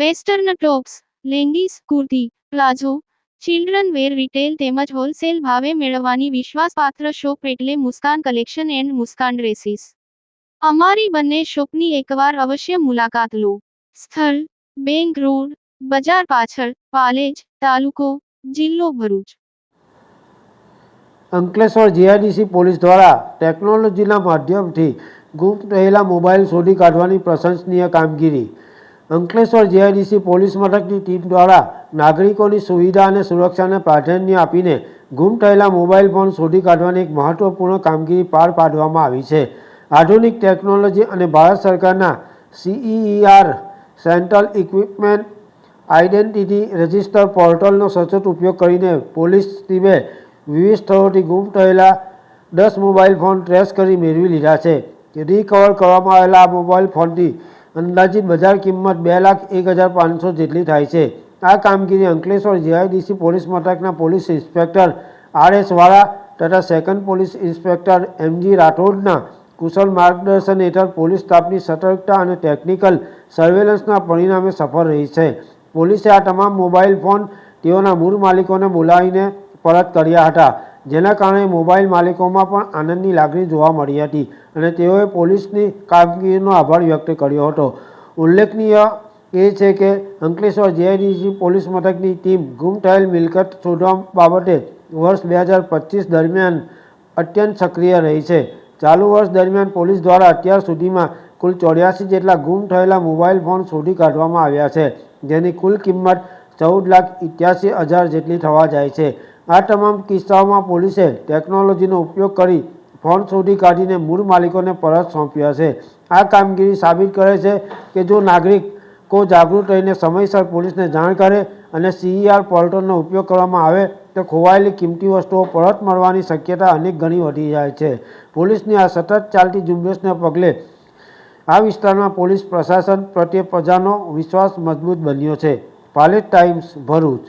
Western tops, leggings, kurti, palazzo, children wear retail તેમજ wholesale ભાવે મેળવવાની વિશ્વાસપાત્ર શોપ એટલે Muskan collection and Muskan dresses. અમારી બંને શોપની એકવાર અવશ્ય મુલાકાત લો. સ્થળ, બેંક રોડ, બજાર પાછળ, પાલેજ, તાલુકો, જિલ્લો ભરૂચ. અંકલેશ્વર જીઆઈડીસી પોલીસ દ્વારા ટેકનોલોજીના માધ્યમથી ગુમ થયેલા મોબાઈલ શોધી કાઢવાની પ્રશંસનીય કામગીરી. અંકલેશ્વર જીઆઈડીસી પોલીસ મથકની ટીમ દ્વારા નાગરિકોની સુવિધા અને સુરક્ષાને પ્રાધાન્ય આપીને ગુમ થયેલા મોબાઈલ ફોન શોધી કાઢવાની એક મહત્વપૂર્ણ કામગીરી પાર પાડવામાં આવી છે. આધુનિક ટેકનોલોજી અને ભારત સરકારના CER central equipment identity register પોર્ટલનો સચોટ ઉપયોગ કરીને પોલીસ ટીમે વિવિધ સ્થળોથી ગુમ થયેલા દસ મોબાઈલ ફોન ટ્રેસ કરી મેળવી લીધા છે. રિકવર કરવામાં આવેલા આ મોબાઈલ ફોનની અંદાજિત બજાર કિંમત બે લાખ એક હજાર પાંચસો જેટલી થાય છે. આ કામગીરી અંકલેશ્વર જીઆઈડીસી પોલીસ મથકના police inspector R S Vala તથા સેકન્ડ પોલીસ ઇન્સ્પેક્ટર એમજી રાઠોડના કુશળ માર્ગદર્શન હેઠળ પોલીસ સ્ટાફની સતર્કતા અને ટેકનિકલ સર્વેલન્સના પરિણામે સફળ રહી છે. પોલીસે આ તમામ મોબાઈલ ફોન તેઓના મૂળ માલિકોને બોલાવીને પરત કર્યા હતા. જેના કારણે મોબાઈલ માલિકોમાં પણ આનંદની લાગણી જોવા મળી હતી અને તેઓએ પોલીસની કામગીરીનો આભાર વ્યક્ત કર્યો હતો. ઉલ્લેખનીય એ છે કે અંકલેશ્વર જેઆઈડીસી પોલીસ મથકની ટીમ ગુમ થયેલ મિલકત શોધવા બાબતે વર્ષ બે હજાર પચીસ દરમિયાન અત્યંત સક્રિય રહી છે. ચાલુ વર્ષ દરમિયાન પોલીસ દ્વારા અત્યાર સુધીમાં કુલ ચોર્યાસી જેટલા ગુમ થયેલા મોબાઈલ ફોન શોધી કાઢવામાં આવ્યા છે, જેની કુલ કિંમત ચૌદ લાખ ઇત્યાસી હજાર જેટલી થવા જાય છે. આ તમામ કિસ્સાઓમાં પોલીસે ટેકનોલોજીનો ઉપયોગ કરી ફોન શોધી કાઢીને મૂળ માલિકોને પરત સોંપ્યા છે. આ કામગીરી સાબિત કરે છે કે જો નાગરિકો જાગૃત રહીને સમયસર પોલીસને જાણ કરે અને સીઈઆર પોર્ટલનો ઉપયોગ કરવામાં આવે તો ખોવાયેલી કિંમતી વસ્તુઓ પરત મળવાની શક્યતા અનેક ગણી વધી જાય છે. પોલીસની આ સતત ચાલતી ઝુંબેશને પગલે આ વિસ્તારમાં પોલીસ પ્રશાસન પ્રત્યે પ્રજાનો વિશ્વાસ મજબૂત બન્યો છે. પાલેટ ટાઈમ્સ, ભરૂચ.